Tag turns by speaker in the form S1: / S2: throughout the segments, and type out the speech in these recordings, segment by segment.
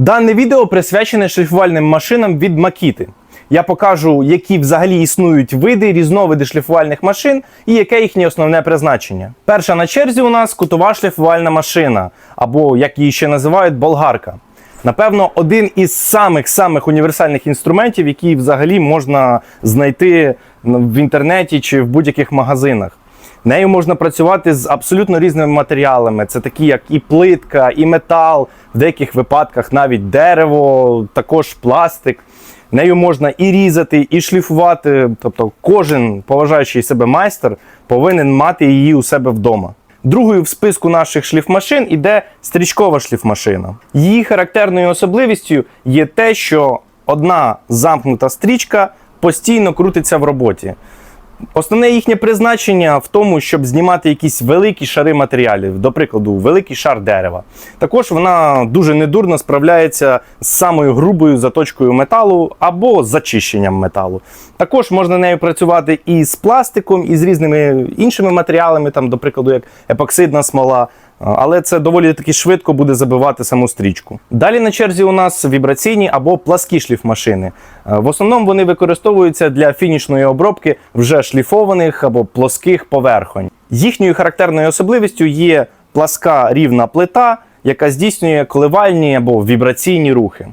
S1: Дане відео присвячене шліфувальним машинам від Makita. Я покажу, які взагалі існують види, різновиди шліфувальних машин і яке їхнє основне призначення. Перша на черзі у нас кутова шліфувальна машина, або як її ще називають, болгарка. Напевно, один із самих-самих універсальних інструментів, які взагалі можна знайти в інтернеті чи в будь-яких магазинах. Нею можна працювати з абсолютно різними матеріалами. Це такі, як і плитка, і метал, в деяких випадках навіть дерево, також пластик. Нею можна і різати, і шліфувати. Тобто, кожен поважаючий себе майстер повинен мати її у себе вдома. Другою в списку наших шліфмашин іде стрічкова шліфмашина. Її характерною особливістю є те, що одна замкнута стрічка постійно крутиться в роботі. Основне їхнє призначення в тому, щоб знімати якісь великі шари матеріалів, до прикладу, великий шар дерева. Також вона дуже недурно справляється з самою грубою заточкою металу або зачищенням металу. Також можна нею працювати і з пластиком, і з різними іншими матеріалами, там, до прикладу, як епоксидна смола. Але це доволі таки швидко буде забивати саму стрічку. Далі на черзі у нас вібраційні або пласкі шліфмашини. Е, В основному вони використовуються для фінішної обробки вже шліфованих або плоских поверхонь. Їхньою характерною особливістю є пласка рівна плита, яка здійснює коливальні або вібраційні рухи.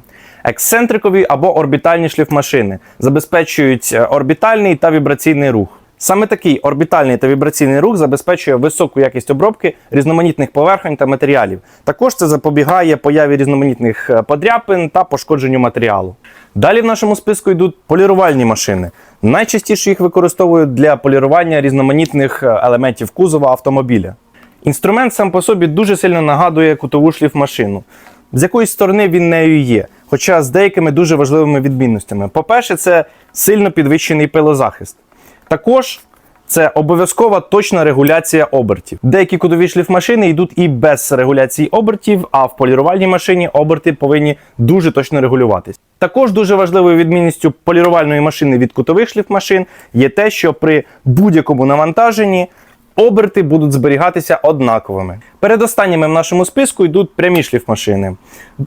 S1: Ексцентрикові або орбітальні шліфмашини забезпечують е, орбітальний та вібраційний рух. Саме такий орбітальний та вібраційний рух забезпечує високу якість обробки різноманітних поверхонь та матеріалів. Також це запобігає появі різноманітних е, подряпин та пошкодженню матеріалу. Далі в нашому списку йдуть полірувальні машини. Найчастіше їх використовують для полірування різноманітних е, елементів кузова автомобіля. Інструмент сам по собі дуже сильно нагадує кутову шліфмашину. З якоїсь сторони він нею є, хоча з деякими дуже важливими відмінностями. По-перше, це сильно підвищений пилозахист. Також це обов'язкова точна регуляція обертів. Деякі кутові шліфмашини йдуть і без регуляції обертів, а в полірувальній машині оберти повинні дуже точно регулюватись. Також дуже важливою відмінністю полірувальної машини від кутових шліфмашин є те, що при будь-якому навантаженні оберти будуть зберігатися однаковими. Передостанніми в нашому списку йдуть прямі шліфмашини.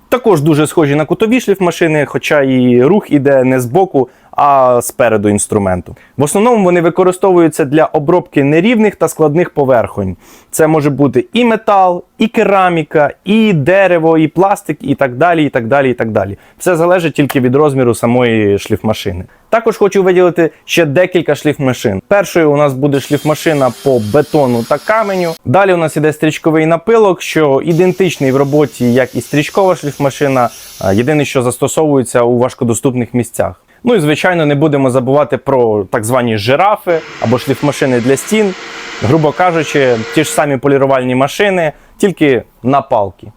S1: Також дуже схожі на кутові шліфмашини, хоча і рух іде не з боку, а спереду інструменту. В основному вони використовуються для обробки нерівних та складних поверхонь. Це може бути і метал, і кераміка, і дерево, і пластик, і так далі. і так далі, і так далі. Все залежить тільки від розміру самої шліфмашини. Також хочу виділити ще декілька шліфмашин. Першою у нас буде шліфмашина по бетону та каменю. Далі у нас іде стрічковий напилок, що ідентичний в роботі, як і стрічкова шліфмашина. Єдине, що застосовується у важкодоступних місцях. Ну і звичайно, не будемо забувати про так звані жирафи або шліфмашини для стін. Грубо кажучи, ті ж самі полірувальні машини, тільки на палки.